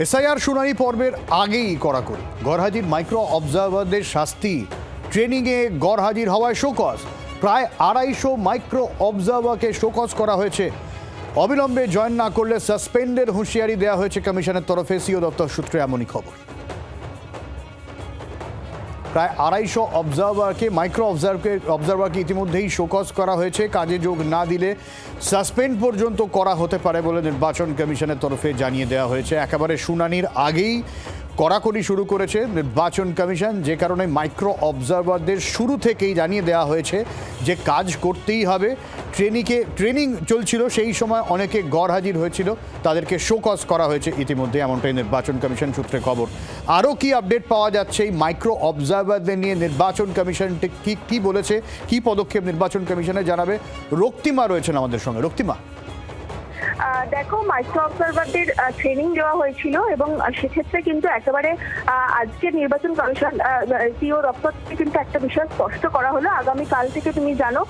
SIR শুনানি পর্বের আগেই কড়াকড়ি। গড়হাজির মাইক্রো অবজারভারদের শাস্তি, ট্রেনিংয়ে গড়হাজির হওয়ায় শোকজ। প্রায় আড়াইশো মাইক্রো অবজারভারকে শোকজ করা হয়েছে। অবিলম্বে জয়েন না করলে সাসপেন্ডের হুঁশিয়ারি দেওয়া হয়েছে কমিশনের তরফে, সিও দপ্তর সূত্রে এমনই খবর। প্রায় আড়াইশো অবজারভারকে মাইক্রো অবজার্ভকে অবজারভারকে ইতিমধ্যেই শোকজ করা হয়েছে। কাজে যোগ না দিলে সাসপেন্ড পর্যন্ত করা হতে পারে বলে নির্বাচন কমিশনের তরফে জানিয়ে দেওয়া হয়েছে। একেবারে শুনানির আগেই কড়াকড়ি শুরু করেছে নির্বাচন কমিশন, যে কারণে মাইক্রো অবজারভারদের শুরু থেকেই জানিয়ে দেওয়া হয়েছে যে কাজ করতেই হবে। ট্রেনিংকে, ট্রেনিং চলছিল, সেই সময় অনেকে গড় হাজির হয়েছিল। তাদেরকে শোকজ করা হয়েছে ইতিমধ্যে, এমনটাই নির্বাচন কমিশন সূত্রে খবর। আরও কি আপডেট পাওয়া যাচ্ছে এই মাইক্রো অবজারভারদের নিয়ে? নির্বাচন কমিশন ঠিক কি কি বলেছে? কি পদক্ষেপ নির্বাচন কমিশনে জানাবে? রক্তিমা রয়েছেন আমাদের সঙ্গে। রক্তিমা। দেখো মাইক্রো অবজারভারদের ট্রেনিং দেওয়া হয়েছিল এবং সেক্ষেত্রে কিন্তু একেবারে আজকে নির্বাচন কমিশন সিও দপ্তর থেকে কিন্তু একটা বিষয় স্পষ্ট করা হলো। আগামী কাল থেকে তুমি জানো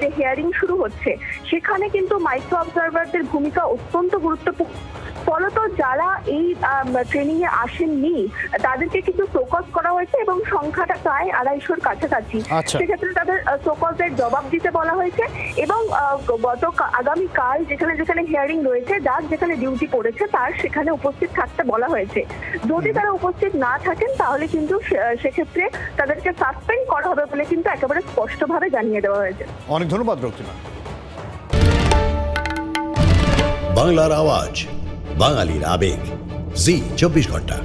যে হিয়ারিং শুরু হচ্ছে। সেখানে কিন্তু মাইক্রো অবজারভারদের ভূমিকা অত্যন্ত গুরুত্বপূর্ণ। ফলত যারা এই ট্রেনিং এ আসেননি তাদেরকে কিন্তু ফোকাস করা হয়েছে এবং সংখ্যাটা প্রায় আড়াইশোর কাছাকাছি। আচ্ছা। সেক্ষেত্রে তাদের ফোকাসের জবাব দিতে বলা হয়েছে এবং গত আগামী কাল যেখানে যেখানে হিয়ারিং রয়েছে যার যেখানে ডিউটি পড়েছে তার সেখানে উপস্থিত থাকতে বলা হয়েছে। যদি তারা উপস্থিত না থাকেন তাহলে কিন্তু সেক্ষেত্রে তাদেরকে সাসপেন্ড করা হবে বলে কিন্তু একেবারে স্পষ্টভাবে জানিয়ে দেওয়া হয়েছে। অনেক ধন্যবাদ রক্তিমা। বাংলার আওয়াজ বাঙালির আবেগ। জি চব্বিশ ঘণ্টা।